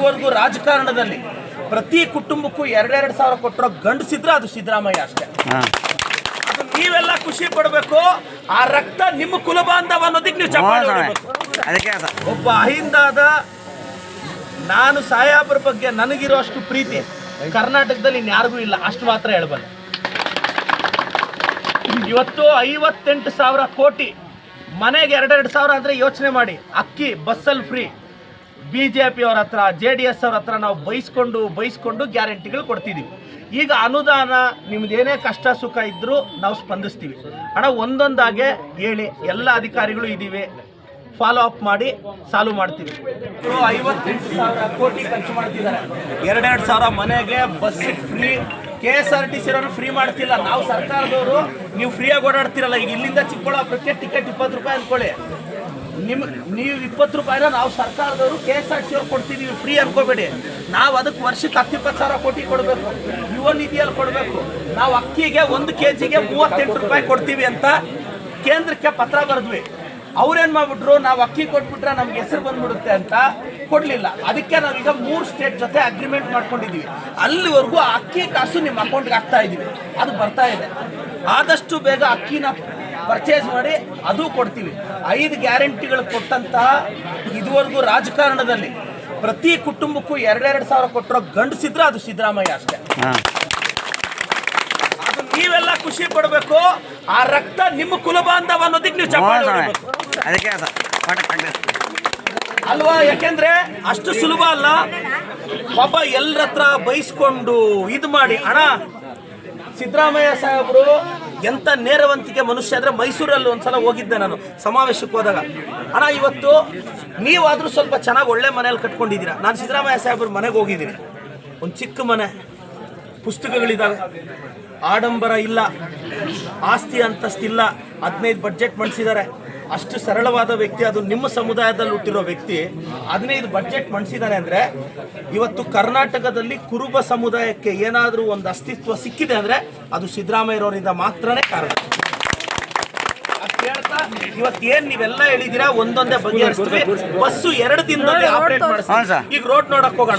ಇದುವರೆಗೂ ರಾಜಕಾರಣದಲ್ಲಿ ಪ್ರತಿ ಕುಟುಂಬಕ್ಕೂ ಎರಡೆರಡು ಸಾವಿರ ಕೊಟ್ಟರೋ ಗಂಡಸಿದ್ರೆ ಅದು ಸಿದ್ದರಾಮಯ್ಯ ಅಷ್ಟೇ. ಅದು ನೀವೆಲ್ಲ ಖುಷಿ ಪಡಬೇಕು ಆ ರಕ್ತ ನಿಮ್ಮ ಕುಲಬಾಂಧವ ಅನ್ನೋದಕ್ಕೆ ನೀವು ಚಪ್ಪಾಳೆ ಒಬ್ಬ ಅಹಿಂದಾದ ನಾನು ಸಾಯಾಬ್ರ ಬಗ್ಗೆ ನನಗಿರೋ ಅಷ್ಟು ಪ್ರೀತಿ ಕರ್ನಾಟಕದಲ್ಲಿ ಇನ್ಯಾರಿಗೂ ಇಲ್ಲ. ಅಷ್ಟು ಮಾತ್ರ ಹೇಳಬಲ್ಲ. ಇವತ್ತು ಐವತ್ತೆಂಟು ಸಾವಿರ ಕೋಟಿ ಮನೆಗೆ ಎರಡೆರಡು ಸಾವಿರ ಅಂದರೆ ಯೋಚನೆ ಮಾಡಿ. ಅಕ್ಕಿ ಬಸ್ಸಲ್ಲಿ ಫ್ರೀ ಬಿ ಜೆ ಪಿ ಅವ್ರ ಹತ್ರ ಜೆ ಡಿ ಎಸ್ ಅವ್ರ ಹತ್ರ ನಾವು ಬೈಸ್ಕೊಂಡು ಬೈಸ್ಕೊಂಡು ಗ್ಯಾರಂಟಿಗಳು ಕೊಡ್ತಿದ್ದೀವಿ ಈಗ ಅನುದಾನ ನಿಮ್ದೇನೇ ಕಷ್ಟ, ಸುಖ ಇದ್ದರೂ ನಾವು ಸ್ಪಂದಿಸ್ತೀವಿ. ಹಣ ಒಂದೊಂದಾಗೆ ಹೇಳಿ, ಎಲ್ಲ ಅಧಿಕಾರಿಗಳು ಇದ್ದೀವಿ ಫಾಲೋ ಅಪ್ ಮಾಡಿ, ಸಾಲ್ವ್ ಮಾಡ್ತೀವಿ. ಐವತ್ತೆಂಟು ಸಾವಿರ ಕೋಟಿ ಖರ್ಚು ಮಾಡ್ತಿದ್ದಾರೆ. ಎರಡೆರಡು ಸಾವಿರ ಮನೆಗೆ bus free K S R T C free ಮಾಡ್ತಿಲ್ಲ. ನಾವು ಸರ್ಕಾರದವರು, ನೀವು ಫ್ರೀಯಾಗಿ ಓಡಾಡ್ತಿರಲ್ಲ. ಈಗ ಇಲ್ಲಿಂದ ಚಿಕ್ಕಬಳ್ಳಾಪುರಕ್ಕೆ ಟಿಕೆಟ್ ಇಪ್ಪತ್ತು ರೂಪಾಯಿ ಅನ್ಕೊಳ್ಳಿ. ನಿಮ್ ನೀವು ಇಪ್ಪತ್ತು ರೂಪಾಯಿನ ನಾವು ಸರ್ಕಾರದವರು ಕೆ ಎಸ್ ಆರ್ ಟಿ ಅವ್ರು ಕೊಡ್ತಿದೀವಿ ಫ್ರೀ ಅನ್ಕೋಬೇಡಿ. ನಾವು ಅದಕ್ಕೆ ವರ್ಷಕ್ಕೆ ಹತ್ತಿಪ್ಪತ್ತು ಸಾವಿರ ಕೋಟಿ ಕೊಡಬೇಕು. ಯುವ ನಿಧಿಯಲ್ಲಿ ಕೊಡಬೇಕು. ನಾವು ಅಕ್ಕಿಗೆ ಒಂದು ಕೆ ಜಿಗೆ ಮೂವತ್ತೆಂಟು ರೂಪಾಯಿ ಕೊಡ್ತೀವಿ ಅಂತ ಕೇಂದ್ರಕ್ಕೆ ಪತ್ರ ಬರೆದ್ವಿ. ಅವ್ರೇನು ಮಾಡ್ಬಿಟ್ರು? ನಾವು ಅಕ್ಕಿ ಕೊಟ್ಬಿಟ್ರೆ ನಮ್ಗೆ ಹೆಸರು ಬಂದ್ಬಿಡುತ್ತೆ ಅಂತ ಕೊಡಲಿಲ್ಲ. ಅದಕ್ಕೆ ನಾವೀಗ ಮೂರು ಸ್ಟೇಟ್ ಜೊತೆ ಅಗ್ರಿಮೆಂಟ್ ಮಾಡ್ಕೊಂಡಿದ್ದೀವಿ ಅಲ್ಲಿವರೆಗೂ ಅಕ್ಕಿ ಕಾಸು ನಿಮ್ಮ ಅಕೌಂಟ್ಗೆ ಹಾಕ್ತಾ ಇದ್ದೀವಿ ಅದು ಬರ್ತಾ ಇದೆ. ಆದಷ್ಟು ಬೇಗ ಅಕ್ಕಿನ ಪರ್ಚೇಸ್ ಮಾಡಿ ಅದು ಕೊಡ್ತೀವಿ. ಐದು ಗ್ಯಾರಂಟಿಗಳು ಕೊಟ್ಟಂತಹ ಇದುವರೆಗೂ ರಾಜಕಾರಣದಲ್ಲಿ ಪ್ರತಿ ಕುಟುಂಬಕ್ಕೂ ಎರಡೆರಡು ಸಾವಿರ ಕೊಟ್ಟರೋ ಗಂಡಸಿದ್ರೆ ಅದು ಸಿದ್ದರಾಮಯ್ಯ ಅಷ್ಟೇ. ಅದು ನೀವೆಲ್ಲ ಖುಷಿ ಪಡಬೇಕು ಆ ರಕ್ತ ನಿಮ್ಮ ಕುಲಬಾಂಧವ ಅನ್ನೋದಕ್ಕೆ ನೀವು ಚಪ್ಪಾಳೆ ಹೊಡಿಬೇಕು. ಅಲ್ವಾ? ಯಾಕೆಂದ್ರೆ ಅಷ್ಟು ಸುಲಭ ಅಲ್ಲ. ಪಾಪ ಎಲ್ಲರ ಹತ್ರ ಬೈಸ್ಕೊಂಡು ಇದು ಮಾಡಿ. ಅಣ್ಣ ಸಿದ್ದರಾಮಯ್ಯ ಸಾಹೇಬರು ಎಂತ ನೇರವಂತಿಕೆ ಮನುಷ್ಯ ಅಂದ್ರೆ ಮೈಸೂರಲ್ಲಿ ಒಂದ್ಸಲ ಹೋಗಿದ್ದೆ ನಾನು, ಸಮಾವೇಶಕ್ಕೆ ಹೋದಾಗ. ಅಣ್ಣ, ಇವತ್ತು ನೀವಾದ್ರೂ ಸ್ವಲ್ಪ ಚೆನ್ನಾಗಿ ಒಳ್ಳೆ ಮನೆಯಲ್ಲಿ ಕಟ್ಕೊಂಡಿದ್ದೀರಾ? ನಾನು ಸಿದ್ದರಾಮಯ್ಯ ಸಾಹೇಬ್ರ ಮನೆಗೆ ಹೋಗಿದ್ದೀನಿ. ಒಂದು ಚಿಕ್ಕ ಮನೆ ಪುಸ್ತಕಗಳಿದ್ದಾವೆ ಆಡಂಬರ ಇಲ್ಲ, ಆಸ್ತಿ ಅಂತಸ್ತಿಲ್ಲ, ಹದಿನೈದು ಬಡ್ಜೆಟ್ ಮಂಡಿಸಿದ್ದಾರೆ. ಅಷ್ಟು ಸರಳವಾದ ವ್ಯಕ್ತಿ ಅದು ನಿಮ್ಮ ಸಮುದಾಯದಲ್ಲಿ ಹುಟ್ಟಿರೋ ವ್ಯಕ್ತಿ. ಅದನ್ನೇ ಇದು ಬಜೆಟ್ ಮಂಡಿಸಿದ್ದಾನೆ ಅಂದರೆ ಇವತ್ತು ಕರ್ನಾಟಕದಲ್ಲಿ ಕುರುಬ ಸಮುದಾಯಕ್ಕೆ ಏನಾದರೂ ಒಂದು ಅಸ್ತಿತ್ವ ಸಿಕ್ಕಿದೆ ಅಂದರೆ ಅದು ಸಿದ್ದರಾಮಯ್ಯರವರಿಂದ ಮಾತ್ರನೇ ಕಾರಣ. ಇವತ್ತೇನ್ ಕೇಳ್ತಾ ಇವತ್ತು ಏನ್ ನೀವೆಲ್ಲ ಹೇಳಿದೀರಾ ಒಂದೊಂದೇ ಬಗೆಹರಿಸ್ತೀವಿ. ಬಸ್ಸು ಎರಡು ದಿನದಲ್ಲಿ ಆಪರೇಟ್ ಮಾಡಿಸ್ತೀವಿ. ಈಗ ರೋಡ್ ನೋಡಕ್ ಹೋಗೋಣ.